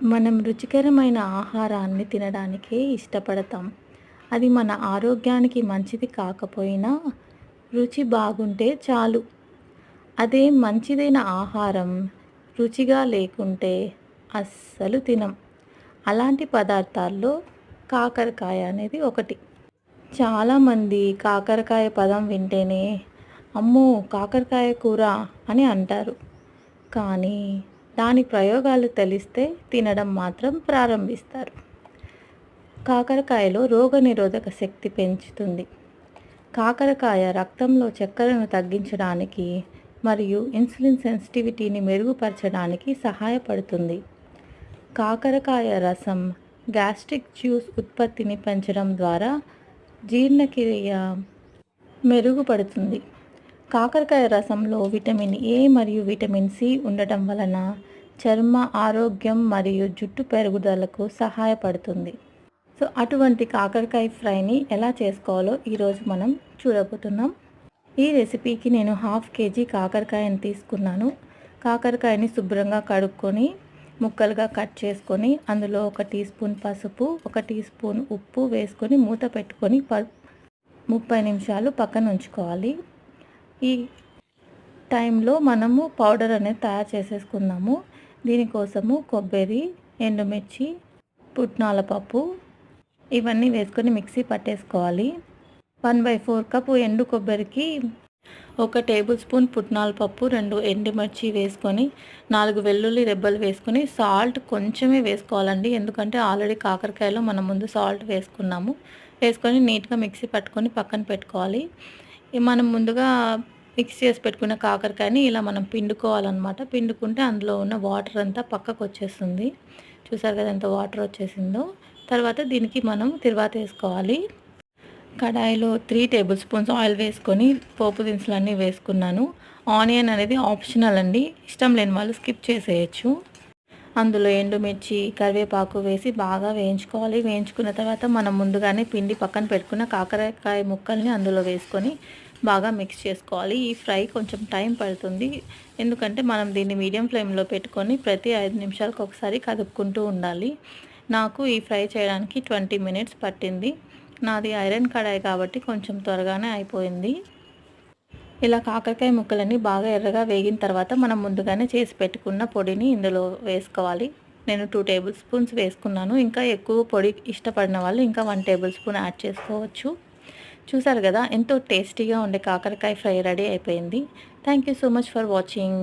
మనం రుచికరమైన ఆహారాన్ని తినడానికే ఇష్టపడతాం. అది మన ఆరోగ్యానికి మంచిది కాకపోయినా రుచి బాగుంటే చాలు. అదే మంచిదైన ఆహారం రుచిగా లేకుంటే అస్సలు తినం. అలాంటి పదార్థాల్లో కాకరకాయ అనేది ఒకటి. చాలామంది కాకరకాయ పదం వింటేనే అమ్మో కాకరకాయ కూర అని అంటారు. కానీ దాని ప్రయోగాలు తెలిస్తే తినడం మాత్రం ప్రారంభిస్తారు. కాకరకాయలో రోగనిరోధక శక్తి పెంచుతుంది. కాకరకాయ రక్తంలో చక్కెరను తగ్గించడానికి మరియు ఇన్సులిన్ సెన్సిటివిటీని మెరుగుపరచడానికి సహాయపడుతుంది. కాకరకాయ రసం గ్యాస్ట్రిక్ జ్యూస్ ఉత్పత్తిని పెంచడం ద్వారా జీర్ణక్రియ మెరుగుపడుతుంది. కాకరకాయ రసంలో విటమిన్ ఏ మరియు విటమిన్ సి ఉండటం వలన చర్మ ఆరోగ్యం మరియు జుట్టు పెరుగుదలకు సహాయపడుతుంది. సో అటువంటి కాకరకాయ ఫ్రైని ఎలా చేసుకోవాలో ఈరోజు మనం చూడబోతున్నాం. ఈ రెసిపీకి నేను హాఫ్ కేజీ కాకరకాయని తీసుకున్నాను. కాకరకాయని శుభ్రంగా కడుక్కొని ముక్కలుగా కట్ చేసుకొని అందులో ఒక టీ స్పూన్ పసుపు ఒక టీ స్పూన్ ఉప్పు వేసుకొని మూత పెట్టుకొని ప ముప్పై నిమిషాలు పక్కన ఉంచుకోవాలి. ఈ టైంలో మనము పౌడర్ అనేది తయారు చేసేసుకుందాము. దీనికోసము కొబ్బరి ఎండుమిర్చి పుట్నాల పప్పు ఇవన్నీ వేసుకొని మిక్సీ పట్టేసుకోవాలి. వన్ బై ఫోర్ కప్ ఎండు కొబ్బరికి ఒక టేబుల్ స్పూన్ పుట్నాల పప్పు రెండు ఎండుమిర్చి వేసుకొని నాలుగు వెల్లుల్లి రెబ్బలు వేసుకొని సాల్ట్ కొంచెమే వేసుకోవాలండి. ఎందుకంటే ఆల్రెడీ కాకరకాయలో మనం ముందు సాల్ట్ వేసుకున్నాము. వేసుకొని నీట్గా మిక్సీ పట్టుకొని పక్కన పెట్టుకోవాలి. మనం ముందుగా మిక్స్ చేసి పెట్టుకున్న కాకరకాయని ఇలా మనం పిండుకోవాలన్నమాట. పిండుకుంటే అందులో ఉన్న వాటర్ అంతా పక్కకు వచ్చేస్తుంది. చూసారు కదా ఎంత వాటర్ వచ్చేసిందో. తర్వాత దీనికి మనం తిరువాత వేసుకోవాలి. కడాయిలో త్రీ టేబుల్ స్పూన్స్ ఆయిల్ వేసుకొని పోపు దినుసులన్నీ వేసుకున్నాను. ఆనియన్ అనేది ఆప్షనల్ అండి. ఇష్టం లేని వాళ్ళు స్కిప్ చేసేయచ్చు. అందులో ఎండుమిర్చి కరివేపాకు వేసి బాగా వేయించుకోవాలి. వేయించుకున్న తర్వాత మనం ముందుగానే పిండి పక్కన పెట్టుకున్న కాకరకాయ ముక్కల్ని అందులో వేసుకొని బాగా మిక్స్ చేసుకోవాలి. ఈ ఫ్రై కొంచెం టైం పడుతుంది. ఎందుకంటే మనం దీన్ని మీడియం ఫ్లేమ్లో పెట్టుకొని ప్రతి ఐదు నిమిషాలకు ఒకసారి కదుపుకుంటూ ఉండాలి. నాకు ఈ ఫ్రై చేయడానికి ట్వంటీ మినిట్స్ పట్టింది. నాది ఐరన్ కడాయి కాబట్టి కొంచెం త్వరగానే అయిపోయింది. ఇలా కాకరకాయ ముక్కలన్నీ బాగా ఎర్రగా వేగిన తర్వాత మనం ముందుగానే చేసి పెట్టుకున్న పొడిని ఇందులో వేసుకోవాలి. నేను టూ టేబుల్ స్పూన్స్ వేసుకున్నాను. ఇంకా ఎక్కువ పొడి ఇష్టపడిన వాళ్ళు ఇంకా వన్ టేబుల్ స్పూన్ యాడ్ చేసుకోవచ్చు. చూసారు కదా ఎంతో టేస్టీగా ఉండే కాకరకాయ ఫ్రై రెడీ అయిపోయింది. Thank you so much for watching